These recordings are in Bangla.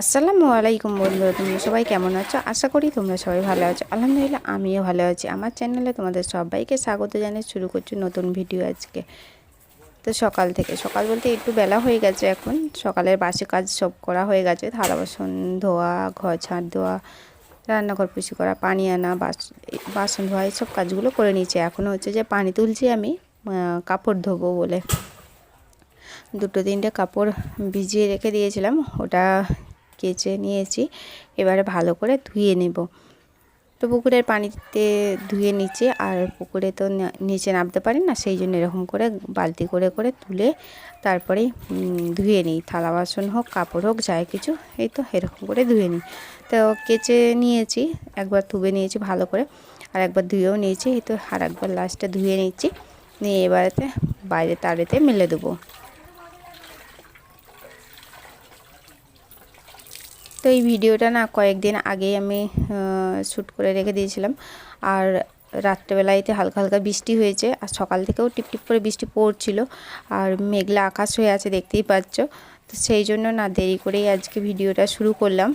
আসসালামু আলাইকুম বন্ধুরা, তোমরা সবাই কেমন আছো? আশা করি তোমরা সবাই ভালো আছো। আলহামদুলিল্লাহ, আমিও ভালো আছি। আমার চ্যানেলে তোমাদের সবাইকে স্বাগত জানিয়ে শুরু করছি নতুন ভিডিও আজকে। তো সকাল থেকে, সকাল বলতে একটু বেলা হয়ে গেছে এখন। সকালের বাসি কাজ সব করা হয়ে গেছে। থালা বাসন ধোয়া, ঘর ঝাঁট ধোয়া রান্নাঘর পুষি করা, পানি আনা, বাস, বাসন ধোয়া, এইসব কাজগুলো করে নিয়েছি। এখনও হচ্ছে যে পানি তুলছি আমি কাপড় ধোবো বলে। দুটো তিনটে কাপড় ভিজিয়ে রেখে দিয়েছিলাম। ওটা কেচে নিয়েছি। এবারে ভালো করে ধুয়ে নেব। তো পুকুরের পানিতে ধুয়ে নিচ্ছি আর পুকুরে তো নিচে নামতে পারি না, সেই জন্য এরকম করে বালতি করে করে তুলে তারপরে ধুয়ে নিই। থালা বাসন হোক, কাপড় হোক, যাই কিছু, এই তো এরকম করে ধুয়ে নিই। তো কেচে নিয়েছি, একবার ধুয়ে নিয়েছি ভালো করে, আর একবার ধুয়েও নিয়েছি, এই তো আর একবার লাস্টে ধুয়ে নিচ্ছি। নিয়ে এবারেতে বাইরে তারেতে মেলে দেবো। তো এই ভিডিওটা না কয়েকদিন আগেই আমি শ্যুট করে রেখে দিয়েছিলাম। আর রাত্রেবেলাইতে হালকা হালকা বৃষ্টি হয়েছে। আর সকাল থেকেও টিপটিপ করে বৃষ্টি পড়ছিল। আর মেঘলা আকাশ হয়ে আছে দেখতেই পাচ্ছ। তো সেই জন্য না দেরি করেই আজকে ভিডিওটা শুরু করলাম।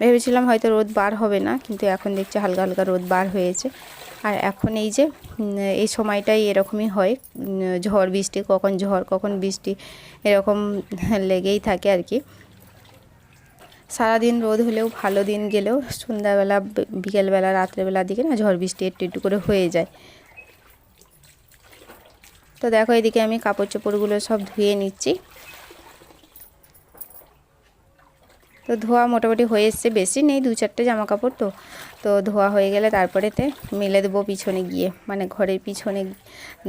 ভেবেছিলাম হয়তো রোদ বার হবে না, কিন্তু এখন দেখছি হালকা হালকা রোদ বার হয়েছে। আর এখন এই যে এই সময়টাই এরকমই হয়। ঝড় বৃষ্টি, কখন ঝড়, কখন বৃষ্টি, এরকম লেগেই থাকে আর কি। সারাদিন রোদ হলেও ভালো দিন গেলেও সন্ধ্যাবেলা, বিকেলবেলা, রাত্রেবেলার দিকে না ঝড় বৃষ্টি একটু একটু করে হয়ে যায়। তো দেখো এদিকে আমি কাপড় চোপড়গুলো সব ধুয়ে নিচ্ছি। তো ধোয়া মোটামুটি হয়ে এসছে, বেশি নেই, দু চারটে জামা কাপড় তো। তো ধোয়া হয়ে গেলে তারপরেতে মেলে দেবো পিছনে গিয়ে মানে ঘরের পিছনে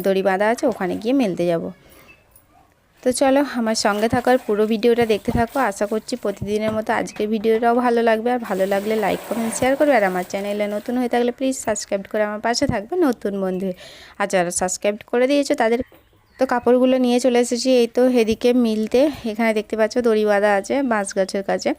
দড়ি বাঁধা আছে, ওখানে গিয়ে মেলতে যাব। তো চলো আমার সঙ্গে থাকার পুরো ভিডিওটা দেখতে থাকো। আশা করছি প্রতিদিনের মতো আজকের ভিডিওটাও ভালো লাগবে। আর ভালো লাগলে লাইক, কমেন্ট শেয়ার করবে। আর আমার চ্যানেলে নতুন হয়ে থাকলে প্লিজ সাবস্ক্রাইব করে আমার পাশে থাকবে নতুন বন্ধু। আর যারা সাবস্ক্রাইব করে দিয়েছ তাদের তো কাপড়গুলো নিয়ে চলে এসেছি। এই তো এদিকে মিলতে। এখানে দেখতে পাচ্ছ দড়ি বাঁধা আছে বাঁশ গাছের কাছে।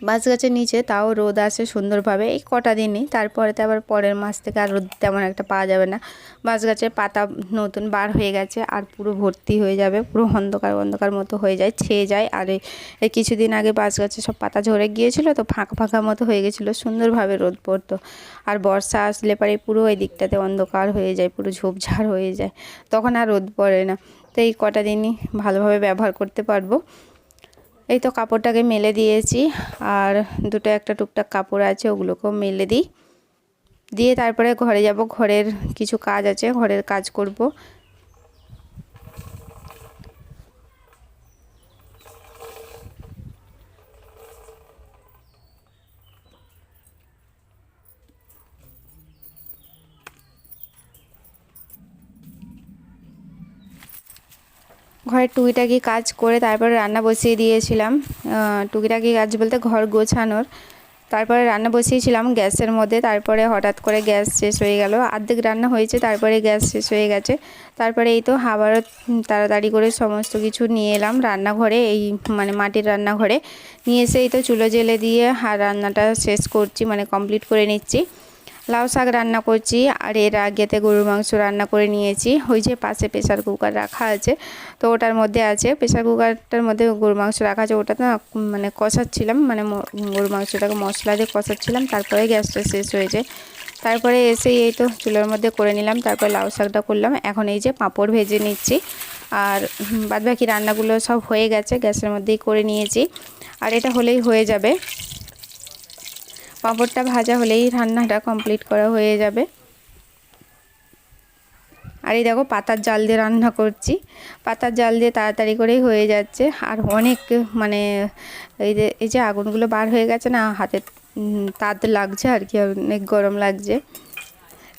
বাঁশ গাছের নিচে তাও রোদ আসে সুন্দরভাবে। এই কটা দিনই, তারপরে তো আবার পরের মাস থেকে আর রোদ তেমন একটা পাওয়া যাবে না। বাঁশ গাছের পাতা নতুন বার হয়ে গেছে আর পুরো ভর্তি হয়ে যাবে, পুরো অন্ধকার অন্ধকার মতো হয়ে যায়, ছেয়ে যায়। আর এই কিছুদিন আগে বাঁশ গাছে সব পাতা ঝরে গিয়েছিল তো ফাঁকা ফাঁকা মতো হয়ে গেছিল, সুন্দরভাবে রোদ পড়তো। আর বর্ষা আসলে পরে পুরো ওই দিকটাতে অন্ধকার হয়ে যায়, পুরো ঝোপঝাড় হয়ে যায়, তখন আর রোদ পড়ে না। তো এই কটা দিনই ভালোভাবে ব্যবহার করতে পারব। এই তো কাপড়টাকে মেলে দিয়েছি, আর দুটো একটা টুকটাক কাপড় আছে, ওগুলোকেও মেলে দিই। দিয়ে তারপরে ঘরে যাব, ঘরের কিছু কাজ আছে, ঘরের কাজ করব। ঘরের টুকিটাকি কাজ করে তারপরে রান্না বসিয়ে দিয়েছিলাম। টুকিটাকি কাজ বলতে ঘর গোছানোর। তারপরে রান্না বসিয়েছিলাম গ্যাসের মধ্যে। তারপরে হঠাৎ করে গ্যাস শেষ হয়ে গেল। অর্ধেক রান্না হয়েছে, তারপরে গ্যাস শেষ হয়ে গেছে। তারপরে এই তো আবারও তাড়াতাড়ি করে সমস্ত কিছু নিয়ে এলাম রান্নাঘরে, এই মানে মাটির রান্নাঘরে। নিয়ে এসে এই তো চুলো জেলে দিয়ে রান্নাটা শেষ করছি মানে কমপ্লিট করে নিচ্ছি। লাউ শাক রান্না করছি আর এর আগেতে গরুর মাংস রান্না করে নিয়েছি। ওই যে পাশে প্রেশার কুকার রাখা আছে। তো ওটার মধ্যে আছে। প্রেশার কুকারটার মধ্যে গরুর মাংস রাখা আছে। ওটা না মানে কষাচ্ছিলাম। মানে গরুর মাংসটাকে মশলা দিয়ে কষাচ্ছিলাম। তারপরে গ্যাসটা শেষ হয়েছে তারপরে এসে এই তো চুলোর মধ্যে করে নিলাম। তারপরে লাউ শাকটা করলাম। এখন এই যে পাঁপড় ভেজে নিচ্ছি। আর বাদবাকি রান্নাগুলো সব হয়ে গেছে। গ্যাসের মধ্যেই করে নিয়েছি। আর এটা হলেই হয়ে যাবে। পাঁপড়টা ভাজা হলেই রান্নাটা কমপ্লিট করা হয়ে যাবে। আর এই দেখো পাতার জাল দিয়ে রান্না করছি। পাতার জাল দিয়ে তাড়াতাড়ি করেই হয়ে যাচ্ছে। আর অনেক মানে এই যে এই যে আগুনগুলো বার হয়ে গেছে না, হাতে তাঁত লাগছে আর কি, অনেক গরম লাগছে।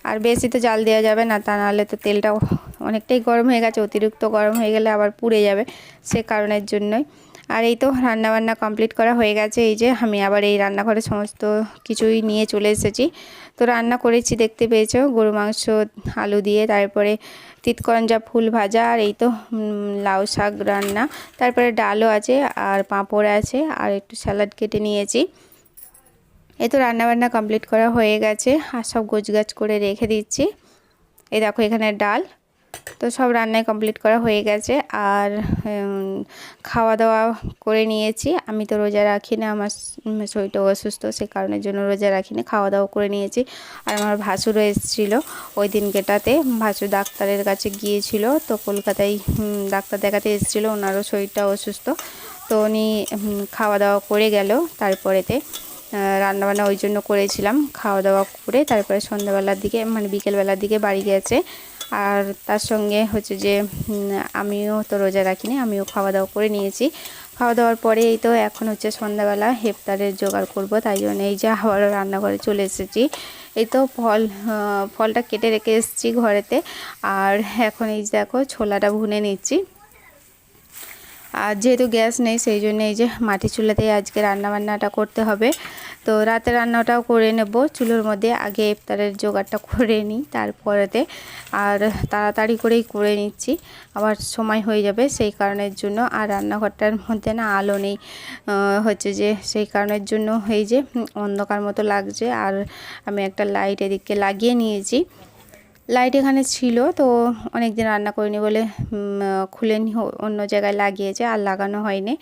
আর বেশি তো জাল দেওয়া যাবে না, তা নাহলে তো তেলটা অনেকটাই গরম হয়ে গেছে, অতিরিক্ত গরম হয়ে গেলে আবার পুড়ে যাবে সে কারণের জন্যই। আর এই তো রান্নাবান্না কমপ্লিট করা হয়ে গেছে। এই যে আমি আবার এই রান্নাঘরে সমস্ত কিছুই নিয়ে চলে এসেছি। তো রান্না করেছি, দেখতে পেয়েছ? গরু মাংস, আলু দিয়ে, তারপরে তিতকরঞ্জা ফুল ভাজা, আর এই তো লাউ শাক রান্না। তারপরে ডালও আছে, আর পাঁপড় আছে, আর একটু স্যালাড কেটে নিয়েছি। এই তো রান্নাবান্না কমপ্লিট করা হয়ে গেছে, আর সব গোছগাছ করে রেখে দিচ্ছি। এই দেখো এখানে ডাল তো সব রান্নায় কমপ্লিট করা হয়ে গেছে। আর খাওয়া দাওয়া করে নিয়েছি। আমি তো রোজা রাখি না, আমার শরীরটা অসুস্থ, সে কারণের জন্য রোজা রাখি না খাওয়া দাওয়া করে নিয়েছি। আর আমার ভাসুরও এসেছিল ওই দিনকেটাতে ভাসুর ডাক্তারের কাছে গিয়েছিল, তো কলকাতায় ডাক্তার দেখাতে এসেছিল, ওনারও শরীরটা অসুস্থ। তো উনি খাওয়া দাওয়া করে গেল তারপরেতে রান্নাবান্না ওই জন্য করেছিলাম। খাওয়া দাওয়া করে তারপরে সন্ধ্যাবেলার দিকে মানে বিকেলবেলার দিকে বাড়ি গেছে। আর তার সঙ্গে হচ্ছে যে আমিও তো রোজা রাখিনি, আমিও খাওয়া দাওয়া করে নিয়েছি। খাওয়া দাওয়ার পরে এই তো এখন হচ্ছে সন্ধ্যাবেলা হেফতারের জোগাড় করব, তাই জন্য এই যে আবার রান্নাঘরে চলে এসেছি। এই তো ফল ফলটা কেটে রেখে এসেছি ঘরেতে। আর এখন এই যে দেখো, ছোলাটা ভুনে নিচ্ছি। আর যেহেতু গ্যাস নেই, সেই জন্য এই যে মাটি চুলাতেই আজকে রান্না বান্নাটা করতে হবে। তো রাতে রান্নাটাও করে নেব। চুলোর মধ্যে আগে ইফতারের জোগাড়টা করে নিই, তারপরেতে আর তাড়াতাড়ি করেই করে নিচ্ছি। আবার সময় হয়ে যাবে সেই কারণের জন্য। আর রান্নাঘরটার মধ্যে না আলো নেই হচ্ছে যে সেই কারণের জন্য এই যে অন্ধকার মতো লাগছে। আর আমি একটা লাইট এদিকে লাগিয়ে নিয়েছি। লাইট এখানে ছিল তো অনেক দিন রান্না করিনি বলে খুলে অন্য জায়গায় লাগিয়েছে, আর লাগানো হয়নি।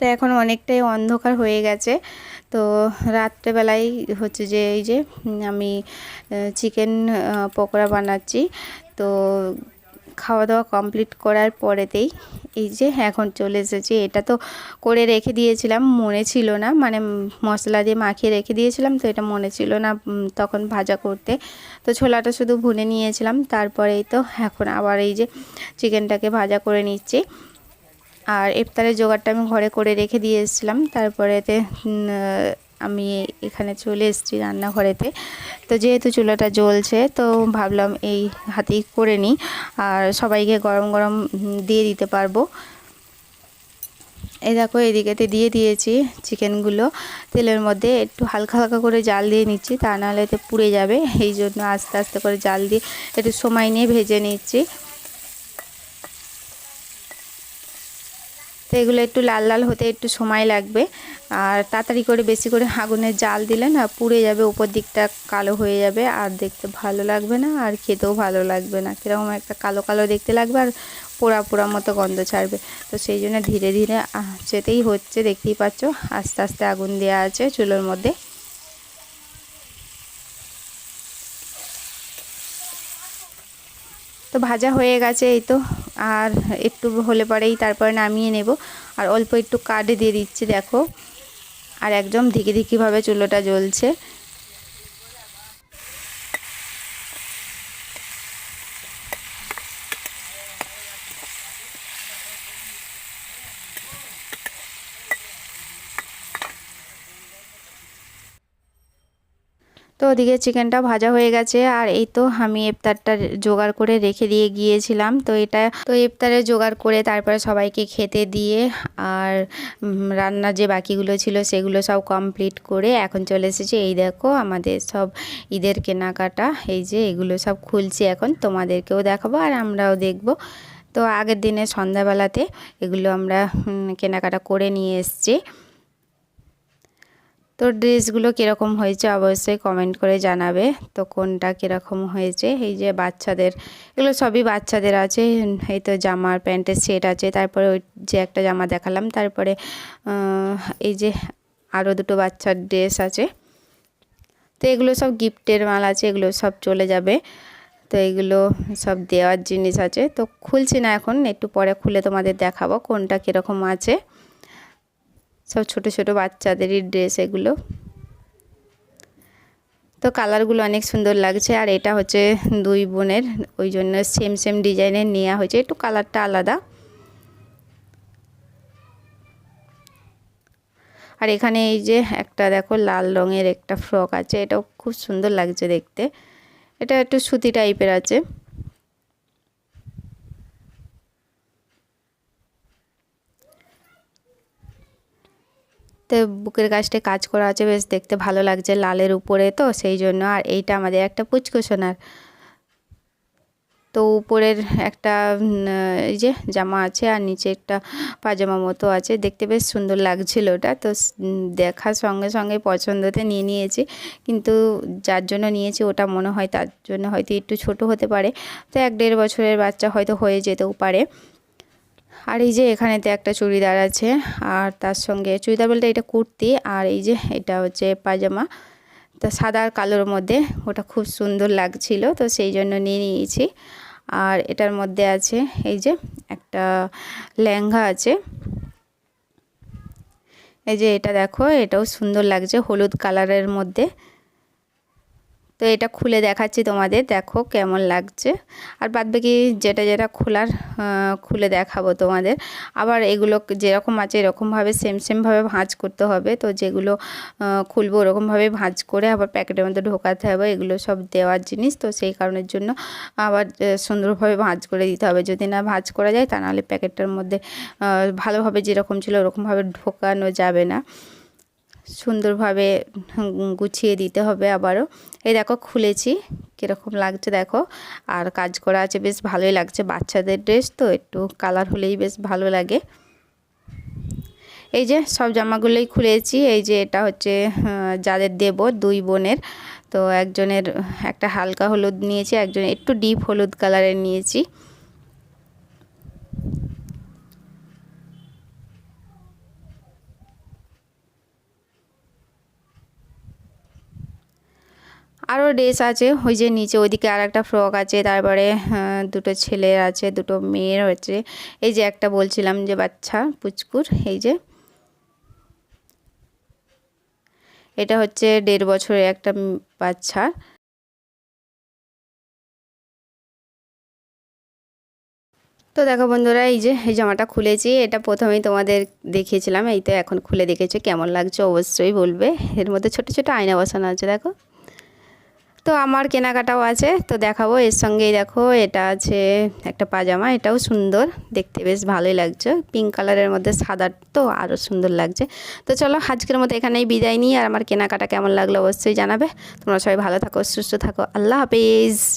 তো এখন অনেকটাই অন্ধকার হয়ে গেছে। তো রাত্রেবেলায় হচ্ছে যে এই যে আমি চিকেন পকোড়া বানাচ্ছি। তো খাওয়া দাওয়া কমপ্লিট করার পরেতেই এই যে এখন চলে এসেছি। এটা তো করে রেখে দিয়েছিলাম, মনে ছিল না। মানে মশলা দিয়ে মাখিয়ে রেখে দিয়েছিলাম, তো এটা মনে ছিল না তখন ভাজা করতে। তো ছোলাটা শুধু ভুনে নিয়েছিলাম, তারপরেই তো এখন আবার এই যে চিকেনটাকে ভাজা করে নিচ্ছি। আর ইফতারের জোগাড়টা আমি ঘরে করে রেখে দিয়ে এসেছিলাম। তারপরেতে আমি এখানে চলে এসেছি রান্নাঘরেতে। তো যেহেতু চুলাটা জ্বলছে, তো ভাবলাম এই হাতেই করে নিই। আর সবাইকে গরম গরম দিয়ে দিতে পারব। এই দেখো, এদিকেতে দিয়ে দিয়েছি চিকেনগুলো। তেলের মধ্যে একটু হালকা হালকা করে জাল দিয়ে নিচ্ছি, তা নাহলে এতে পুড়ে যাবে। এই জন্য আস্তে আস্তে করে জাল দিয়ে একটু সময় নিয়ে ভেজে নিচ্ছি। তো এগুলো একটু লাল লাল হতে একটু সময় লাগবে। আর তাড়াতাড়ি করে বেশি করে আগুনের জাল দিলে না পুড়ে যাবে, উপর দিকটা কালো হয়ে যাবে আর দেখতে ভালো লাগবে না আর খেতেও ভালো লাগবে না। কীরকম একটা কালো কালো দেখতে লাগবে আর পোড়া পোড়া মতো গন্ধ ছাড়বে। তো সেই জন্য ধীরে ধীরে যেতেই হচ্ছে, দেখতেই পাচ্ছ আস্তে আস্তে আগুন দেওয়া আছে চুলোর মধ্যে। তো ভাজা হয়ে গেছে এই তো। আর একটু হলে পরেই তারপরে নামিয়ে নেব। আর অল্প একটু কাঠে দিয়ে দিচ্ছি, দেখো। আর একদম ধিকি ধিকিভাবে চুলোটা জ্বলছে। তো ওদিকে চিকেনটা ভাজা হয়ে গেছে আর এই তো আমি ইফতারটা জোগাড় করে রেখে দিয়ে গিয়েছিলাম। তো এটা তো ইফতারে জোগাড় করে তারপরে সবাইকে খেতে দিয়ে আর উম, রান্নার যে বাকিগুলো ছিল সেগুলো সব কমপ্লিট করে এখন চলে এসেছে। এই দেখো আমাদের সব ঈদের কেনাকাটা এই যে এগুলো সব খুলছি এখন তোমাদেরকেও দেখাবো আর আমরাও দেখব। তো আগের দিনে সন্ধ্যাবেলাতে এগুলো আমরা কেনাকাটা করে নিয়ে এসেছি। তো ড্রেসগুলো কীরকম হয়েছে অবশ্যই কমেন্ট করে জানাবে। তো কোনটা কীরকম হয়েছে? এই যে বাচ্চাদের, এগুলো সবই বাচ্চাদের আছে। এই তো জামার প্যান্টের সেট আছে, তারপরে ওই যে একটা জামা দেখালাম, তারপরে এই যে আরও দুটো বাচ্চার ড্রেস আছে। তো এগুলো সব গিফটের মাল আছে, এগুলো সব চলে যাবে। তো এগুলো সব দেওয়ার জিনিস আছে। তো খুলছি না এখন, একটু পরে খুলে তোমাদের দেখাবো কোনটা কীরকম আছে। সব ছোট ছোট বাচ্চাদেরই ড্রেস এগুলো। তো কালারগুলো অনেক সুন্দর লাগছে, আর এটা হচ্ছে দুই বোনের, ওই জন্য সেম সেম ডিজাইনের নেওয়া হয়েছে, একটু কালারটা আলাদা। আর এখানে এই যে একটা দেখো লাল রঙের একটা ফ্রক আছে, এটাও খুব সুন্দর লাগছে দেখতে। এটা একটু সুতি টাইপের আছে। তো বুকের কাছটা কাজ করা আছে, বেশ দেখতে ভালো লাগছে লালের উপরে তো, সেই জন্য। আর এইটা আমাদের একটা পুচকু সোনার। তো উপরের একটা এই যে জামা আছে, আর নিচে একটা পাজামা মতো আছে। দেখতে বেশ সুন্দর লাগছিল ওটা। তো দেখার সঙ্গে সঙ্গে পছন্দতে নিয়ে নিয়েছি। কিন্তু যার জন্য নিয়েছি ওটা মনে হয় তার জন্য হয়তো একটু ছোট হতে পারে। তো এক দেড় বছরের বাচ্চা হয়তো হয়ে যেতেও পারে। আর এই যে এখানেতে একটা চুড়িদার আছে, আর তার সঙ্গে চুড়িদার বলতে এটা কুর্তি, আর এই যে এটা হচ্ছে পাজামা তা সাদা আর কালোর মধ্যে, ওটা খুব সুন্দর লাগছিল, তো সেই জন্য নিয়ে নিয়েছি। আর এটার মধ্যে আছে এই যে একটা লেহেঙ্গা আছে। এই যে এটা দেখো, এটাও সুন্দর লাগছে হলুদ কালারের মধ্যে। তো এটা খুলে দেখাচ্ছি তোমাদের, দেখো কেমন লাগছে। আর বাদ বাকি যেটা যেটা খোলার খুলে দেখাবো তোমাদের। আবার এগুলো যেরকম আছে এরকমভাবে সেম সেমভাবে ভাঁজ করতে হবে। তো যেগুলো খুলবো ওরকমভাবে ভাঁজ করে আবার প্যাকেটের মধ্যে ঢোকাতে হবে, এগুলো সব দেওয়ার জিনিস। তো সেই কারণের জন্য আবার সুন্দরভাবে ভাঁজ করে দিতে হবে। যদি না ভাঁজ করা যায় তা নাহলে প্যাকেটটার মধ্যে ভালোভাবে যেরকম ছিল ওরকমভাবে ঢোকানো যাবে না। সুন্দরভাবে গুছিয়ে দিতে হবে আবারও। এই দেখো, খুলেছি। কীরকম লাগছে দেখো। আর কাজ করা আছে, বেশ ভালোই লাগছে। বাচ্চাদের ড্রেস তো, একটু কালার হলেই বেশ ভালো লাগে। এই যে, সব জামাগুলোই খুলেছি। এই যে, এটা হচ্ছে যাদের দেব, দুই বোনের। তো একজনের একটা হালকা হলুদ নিয়েছি, একজন একটু ডিপ হলুদ কালারের নিয়েছি। আরও ড্রেস আছে। ওই যে নিচে ওইদিকে আর একটা ফ্রক আছে, তারপরে দুটো ছেলের আছে, দুটো মেয়ের হচ্ছে। এই যে একটা বলছিলাম যে বাচ্চা, পুচকুর, এই যে। এটা হচ্ছে দেড় বছরের একটা বাচ্চা। তো দেখো বন্ধুরা, এই যে, এই জামাটা খুলেছি। এটা প্রথমেই তোমাদের দেখিয়েছিলাম, এই তো এখন খুলে দেখেছ, কেমন লাগছে অবশ্যই বলবে। এর মধ্যে ছোট ছোট আয়না বসানো আছে, দেখো। তো আমার কেনাকাটাও আছে, তো দেখাবো। এর সঙ্গেই দেখো, এটা আছে একটা পাজামা, এটাও সুন্দর। দেখতে বেশ ভালোই লাগছে। পিঙ্ক কালারের মধ্যে সাদা তো আরও সুন্দর লাগছে। তো চলো, আজকের মতো এখানেই বিদায় নিই। আর আমার কেনাকাটা কেমন লাগল অবশ্যই জানাবে। তোমরা সবাই ভালো থাকো, সুস্থ থাকো। আল্লাহ হাফিজ।